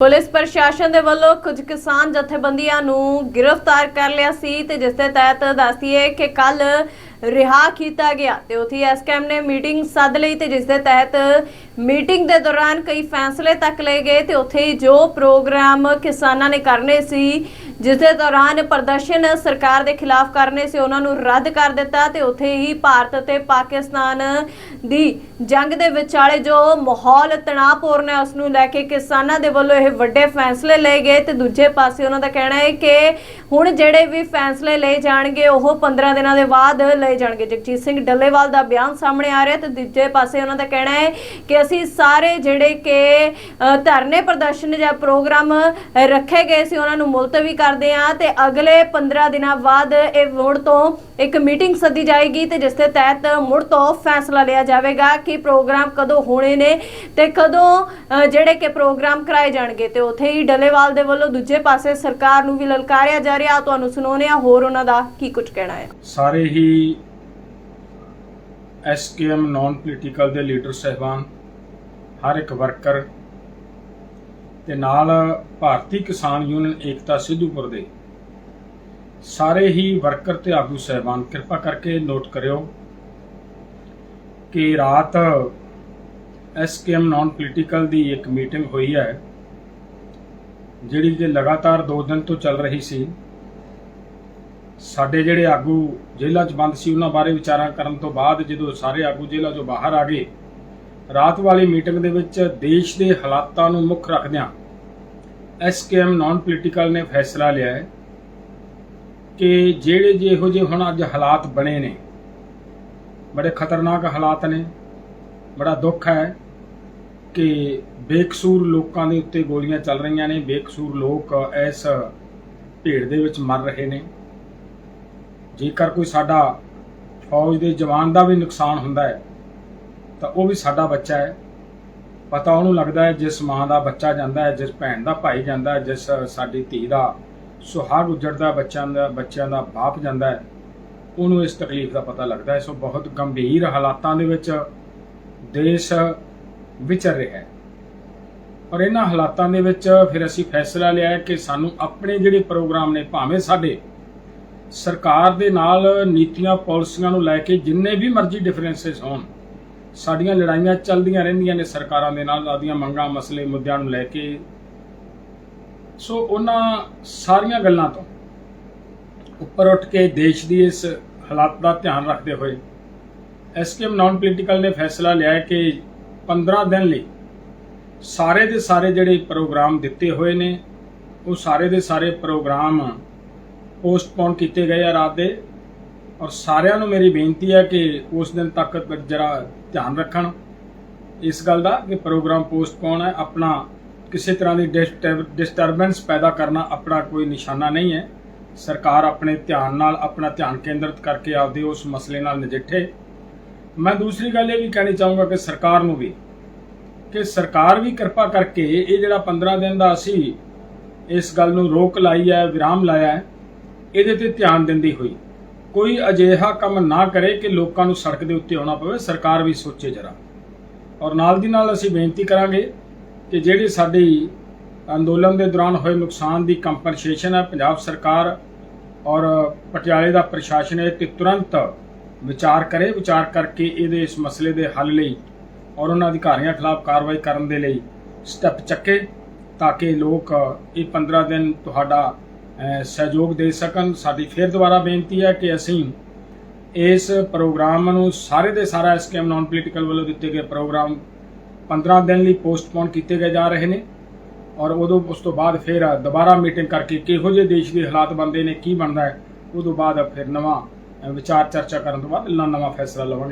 Police ਪ੍ਰਸ਼ਾਸਨ ਦੇ ਵੱਲੋਂ ਕੁਝ ਕਿਸਾਨ ਜਥੇਬੰਦੀਆਂ ਨੂੰ ਗ੍ਰਿਫਤਾਰ ਕਰ ਲਿਆ ਸੀ ਤੇ ਜਿਸ ਦੇ ਤਹਿਤ ਦੱਸਦੀਏ ਕਿ ਕੱਲ ਰਿਹਾ ਕੀਤਾ ਗਿਆ ਤੇ ਉਥੇ ਐਸਕੈਮ ਨੇ ਮੀਟਿੰਗ ਸੱਦ ਲਈ ਤੇ ਜਿਸ ਦੇ ਤਹਿਤ ਮੀਟਿੰਗ ਦੇ ਦੌਰਾਨ ਕਈ ਫੈਸਲੇ ਤੱਕ ਲਏ ਗਏ ਤੇ ਉਥੇ ਹੀ ਜੋ ਪ੍ਰੋਗਰਾਮ ਕਿਸਾਨਾਂ ਨੇ ਕਰਨੇ ਸੀ ਜਿਸ ਦੇ ਦੌਰਾਨ ਪ੍ਰਦਰਸ਼ਨ ਸਰਕਾਰ ਦੇ ਖਿਲਾਫ ਕਰਨੇ ਸੀ, ਉਹਨਾਂ ਨੂੰ ਰੱਦ ਕਰ ਦਿੱਤਾ ਤੇ ਉੱਥੇ ਹੀ ਭਾਰਤ ਅਤੇ ਪਾਕਿਸਤਾਨ ਦੀ ਜੰਗ ਦੇ ਵਿਚਾਲੇ ਜੋ ਮਾਹੌਲ ਤਣਾਅਪੂਰਨ ਹੈ ਉਸ ਨੂੰ ਲੈ ਕੇ ਕਿਸਾਨਾਂ ਦੇ ਵੱਲੋਂ ਇਹ ਵੱਡੇ ਫੈਸਲੇ ਲਏ ਗਏ ਤੇ ਦੂਜੇ ਪਾਸੇ ਉਹਨਾਂ ਦਾ ਕਹਿਣਾ ਹੈ ਕਿ ਹੁਣ ਜਿਹੜੇ ਵੀ ਫੈਸਲੇ ਲਏ ਜਾਣਗੇ, ਉਹ 15 ਦਿਨਾਂ ਦੇ ਬਾਅਦ ਲਏ ਜਾਣਗੇ। ਜਗਜੀਤ ਸਿੰਘ ਡੱਲੇਵਾਲ ਦਾ ਬਿਆਨ ਸਾਹਮਣੇ ਆ ਰਿਹਾ ਤੇ ਦੂਜੇ ਪਾਸੇ ਉਹਨਾਂ ਦਾ ਕਹਿਣਾ ਹੈ ਕਿ ਅਸੀਂ ਸਾਰੇ ਜਿਹੜੇ ਕਿ ਧਰਨੇ ਪ੍ਰਦਰਸ਼ਨ ਜਾਂ ਪ੍ਰੋਗਰਾਮ ਰੱਖੇ ਗਏ ਸੀ, ਉਹਨਾਂ ਨੂੰ ਮੁਲਤਵੀ ਕਰ ਕਰਦੇ ਆ ਤੇ ਅਗਲੇ 15 ਦਿਨਾਂ ਬਾਅਦ ਇਹ ਮੁੜ ਤੋਂ ਇੱਕ ਮੀਟਿੰਗ ਸੱਦੀ ਜਾਏਗੀ ਤੇ ਜਿਸ ਦੇ ਤਹਿਤ ਮੁੜ ਤੋਂ ਫੈਸਲਾ ਲਿਆ ਜਾਵੇਗਾ ਕਿ ਪ੍ਰੋਗਰਾਮ ਕਦੋਂ ਹੋਣੇ ਨੇ ਤੇ ਕਦੋਂ ਜਿਹੜੇ ਕਿ ਪ੍ਰੋਗਰਾਮ ਕਰਾਏ ਜਾਣਗੇ। ਤੇ ਉੱਥੇ ਹੀ ਡੱਲੇਵਾਲ ਦੇ ਵੱਲੋਂ ਦੂਜੇ ਪਾਸੇ ਸਰਕਾਰ ਨੂੰ ਵੀ ਲਲਕਾਰਿਆ ਜਾ ਰਿਹਾ। ਤੁਹਾਨੂੰ ਸੁਣਾਉਂਦੇ ਆ ਹੋਰ ਉਹਨਾਂ ਦਾ ਕੀ ਕੁਝ ਕਹਿਣਾ ਹੈ। ਸਾਰੇ ਹੀ ਐਸਕੇਐਮ ਨਾਨ ਪੋਲੀਟੀਕਲ ਦੇ ਲੀਡਰ, ਸਹਿਬਾਨ, ਹਰ ਇੱਕ ਵਰਕਰ ਤੇ ਨਾਲ ਭਾਰਤੀ ਕਿਸਾਨ ਯੂਨੀਅਨ ਏਕਤਾ ਸਿੱਧੂਪੁਰ ਦੇ। ਸਾਰੇ ਹੀ ਵਰਕਰ ਤੇ ਆਗੂ ਸਹਿਬਾਨ, ਕਿਰਪਾ ਕਰਕੇ ਨੋਟ ਕਰਿਓ ਕਿ ਰਾਤ ਐਸਕੇਐਮ ਨਾਨ ਪੋਲੀਟੀਕਲ ਦੀ ਇੱਕ ਮੀਟਿੰਗ ਹੋਈ ਹੈ, ਜਿਹੜੀ ਕਿ ਲਗਾਤਾਰ 2 ਦਿਨ ਤੋਂ ਚੱਲ ਰਹੀ ਸੀ। ਸਾਡੇ ਜਿਹੜੇ ਆਗੂ ਜੇਲ੍ਹਾਂ 'ਚ ਬੰਦ ਸੀ, ਉਹਨਾਂ ਬਾਰੇ ਵਿਚਾਰਾਂ ਕਰਨ ਤੋਂ ਬਾਅਦ ਜਦੋਂ ਸਾਰੇ ਆਗੂ ਜੇਲ੍ਹਾਂ 'ਚੋਂ ਬਾਹਰ ਆ ਗਏ ਰਾਤ ਵਾਲੀ ਮੀਟਿੰਗ ਦੇ ਵਿੱਚ ਦੇਸ਼ ਦੇ ਹਾਲਾਤਾਂ ਨੂੰ ਮੁੱਖ ਰੱਖਦਿਆਂ ਐਸਕੇਐਮ ਨਾਨ ਪੋਲੀਟੀਕਲ ਨੇ ਫੈਸਲਾ ਲਿਆ ਹੈ ਕਿ ਜਿਹੜੇ ਜਿਹੋ ਜਿਹੇ ਹੁਣ ਅੱਜ ਹਾਲਾਤ ਬਣੇ ਨੇ, ਬੜੇ ਖਤਰਨਾਕ ਹਾਲਾਤ ਨੇ, ਬੜਾ ਦੁੱਖ ਹੈ ਕਿ ਬੇਕਸੂਰ ਲੋਕਾਂ ਦੇ ਉੱਤੇ ਗੋਲੀਆਂ ਚੱਲ ਰਹੀਆਂ ਨੇ, ਬੇਕਸੂਰ ਲੋਕ ਇਸ ਭੀੜ ਦੇ ਵਿੱਚ ਮਰ ਰਹੇ ਨੇ। ਜੇਕਰ ਕੋਈ ਸਾਡਾ ਫੌਜ ਦੇ ਜਵਾਨ ਦਾ ਵੀ ਨੁਕਸਾਨ ਹੁੰਦਾ ਹੈ ਤਾਂ ਉਹ ਵੀ ਸਾਡਾ ਬੱਚਾ ਹੈ। ਪਤਾ ਉਹਨੂੰ ਲੱਗਦਾ ਹੈ ਜਿਸ ਮਾਂ ਦਾ ਬੱਚਾ ਜਾਂਦਾ ਹੈ, ਜਿਸ ਭੈਣ ਦਾ ਭਾਈ ਜਾਂਦਾ ਹੈ, ਜਿਸ ਸਾਡੀ ਧੀ ਦਾ ਸੁਹਾਗ ਉਜੜਦਾ ਬੱਚਿਆਂ ਦਾ ਬੱਚਿਆਂ ਦਾ ਬਾਪ ਜਾਂਦਾ ਹੈ। ਉਹਨੂੰ ਇਸ ਤਕਲੀਫ ਦਾ ਪਤਾ ਲੱਗਦਾ ਹੈ। ਸੋ ਬਹੁਤ ਗੰਭੀਰ ਹਾਲਾਤਾਂ ਦੇ ਵਿੱਚ ਦੇਸ਼ ਵਿਚਰ ਰਿਹਾ ਹੈ। ਔਰ ਇਹਨਾਂ ਹਾਲਾਤਾਂ ਦੇ ਵਿੱਚ ਫਿਰ ਅਸੀਂ ਫੈਸਲਾ ਲਿਆ ਕਿ ਸਾਨੂੰ ਆਪਣੇ ਜਿਹੜੇ ਪ੍ਰੋਗਰਾਮ ਨੇ, ਭਾਵੇਂ ਸਾਡੇ, ਸਰਕਾਰ ਦੇ ਨਾਲ ਨੀਤੀਆਂ, ਪਾਲਿਸੀਆਂ ਨੂੰ ਲੈ ਕੇ ਜਿੰਨੇ ਵੀ ਮਰਜ਼ੀ ਡਿਫਰੈਂਸਸ ਹੋਣ ਸਾਡੀਆਂ ਲੜਾਈਆਂ ਚੱਲਦੀਆਂ ਰਹਿੰਦੀਆਂ ਨੇ ਸਰਕਾਰਾਂ ਦੇ ਨਾਲ ਆਦੀਆਂ ਮੰਗਾਂ, ਮਸਲੇ, ਮੁੱਦਿਆਂ ਨੂੰ ਲੈ ਕੇ। ਸੋ ਉਹਨਾਂ ਸਾਰੀਆਂ ਗੱਲਾਂ ਤੋਂ ਉੱਪਰ ਉੱਠ ਕੇ ਦੇਸ਼ ਦੀ ਇਸ ਹਾਲਾਤ ਦਾ ਧਿਆਨ ਰੱਖਦੇ ਹੋਏ, ਐਸਕੇਐਮ ਨਾਨ ਪੋਲੀਟੀਕਲ ਨੇ ਫੈਸਲਾ ਲਿਆ ਕਿ 15 ਦਿਨ ਲਈ ਸਾਰੇ ਦੇ ਸਾਰੇ ਜਿਹੜੇ ਪ੍ਰੋਗਰਾਮ ਦਿੱਤੇ ਹੋਏ ਨੇ, ਉਹ ਸਾਰੇ ਦੇ ਸਾਰੇ ਪ੍ਰੋਗਰਾਮ ਪੋਸਟਪੋਨ ਕੀਤੇ ਗਏ ਆ ਰਾਤ ਦੇ। ਔਰ ਸਾਰਿਆਂ ਨੂੰ ਮੇਰੀ ਬੇਨਤੀ ਹੈ ਕਿ ਉਸ ਦਿਨ ਤੱਕ ਜਰਾ ਧਿਆਨ ਰੱਖਣ। ਇਸ ਗੱਲ ਦਾ ਕਿ ਪ੍ਰੋਗਰਾਮ ਪੋਸਟਪੋਨ ਹੈ, ਆਪਣਾ ਕਿਸੇ ਤਰ੍ਹਾਂ ਦੀ ਡਿਸਟਰਬੈਂਸ ਪੈਦਾ ਕਰਨਾ ਆਪਣਾ ਕੋਈ ਨਿਸ਼ਾਨਾ ਨਹੀਂ ਹੈ। ਸਰਕਾਰ ਆਪਣੇ ਧਿਆਨ ਨਾਲ, ਆਪਣਾ ਧਿਆਨ ਕੇਂਦਰਿਤ ਕਰਕੇ ਆਪਦੇ ਉਸ ਮਸਲੇ ਨਾਲ ਨਜਿੱਠੇ। ਮੈਂ ਦੂਸਰੀ ਗੱਲ ਇਹ ਵੀ ਕਹਿਣੀ ਚਾਹੂੰਗਾ ਕਿ ਸਰਕਾਰ ਨੂੰ ਵੀ, ਕਿ ਸਰਕਾਰ ਵੀ ਕਿਰਪਾ ਕਰਕੇ ਇਹ ਜਿਹੜਾ 15 ਦਿਨ ਦਾ ਅਸੀਂ ਇਸ ਗੱਲ ਨੂੰ ਰੋਕ ਲਾਈ ਹੈ, ਵਿਰਾਮ ਲਾਇਆ ਹੈ, ਇਹਦੇ ਤੇ ਧਿਆਨ ਦਿੰਦੀ ਹੋਈ। ਕੋਈ ਅਜਿਹਾ ਕੰਮ ਨਾ ਕਰੇ ਕਿ ਲੋਕਾਂ ਨੂੰ ਸੜਕ ਦੇ ਉੱਤੇ ਆਉਣਾ ਪਵੇ, ਸਰਕਾਰ ਵੀ ਸੋਚੇ ਜਰਾ। ਔਰ ਨਾਲ ਦੀ ਨਾਲ ਅਸੀਂ ਬੇਨਤੀ ਕਰਾਂਗੇ ਕਿ ਜਿਹੜੀ ਸਾਡੀ ਅੰਦੋਲਨ ਦੇ ਦੌਰਾਨ ਹੋਏ ਨੁਕਸਾਨ ਦੀ ਕੰਪਨਸੇਸ਼ਨ ਹੈ, ਪੰਜਾਬ ਸਰਕਾਰ ਔਰ ਪਟਿਆਲੇ ਦਾ ਪ੍ਰਸ਼ਾਸਨ ਇਹ ਤੇ ਤੁਰੰਤ ਵਿਚਾਰ ਕਰੇ, ਵਿਚਾਰ ਕਰਕੇ ਇਹਦੇ ਇਸ ਮਸਲੇ ਦੇ ਹੱਲ ਲਈ ਔਰ ਉਹਨਾਂ ਅਧਿਕਾਰੀਆਂ ਖਿਲਾਫ ਕਾਰਵਾਈ ਕਰਨ ਦੇ ਲਈ ਸਟੈਪ ਚੱਕੇ, ਤਾਂ ਕਿ ਲੋਕ ਇਹ 15 ਦਿਨ ਤੁਹਾਡਾ ਸਹਿਯੋਗ ਦੇ ਸਕਣ, ਸਾਡੀ ਫਿਰ ਦੁਬਾਰਾ ਬੇਨਤੀ ਹੈ ਕਿ ਅਸੀਂ ਇਸ ਪ੍ਰੋਗਰਾਮ ਨੂੰ ਸਾਰੇ ਦੇ ਸਾਰਾ ਐਸਕੇਐਮ ਨਾਨ ਪੋਲੀਟੀਕਲ ਵੱਲੋਂ ਦਿੱਤੇ ਗਏ ਪ੍ਰੋਗਰਾਮ 15 ਦਿਨ ਲਈ ਪੋਸਟਪੋਨ ਕੀਤੇ ਗਏ ਜਾ ਰਹੇ ਨੇ ਔਰ ਉਦੋਂ ਉਸ ਤੋਂ ਬਾਅਦ ਫਿਰ ਦੁਬਾਰਾ ਮੀਟਿੰਗ ਕਰਕੇ ਕਿਹੋ ਜਿਹੇ ਦੇਸ਼ ਦੇ ਹਾਲਾਤ ਬਣਦੇ ਨੇ, ਕੀ ਬਣਦਾ ਹੈ, ਉਦੋਂ ਬਾਅਦ ਫਿਰ ਨਵਾਂ ਵਿਚਾਰ ਚਰਚਾ ਕਰਨ ਤੋਂ ਬਾਅਦ ਨਵਾਂ ਫੈਸਲਾ ਲਵਾਂਗੇ।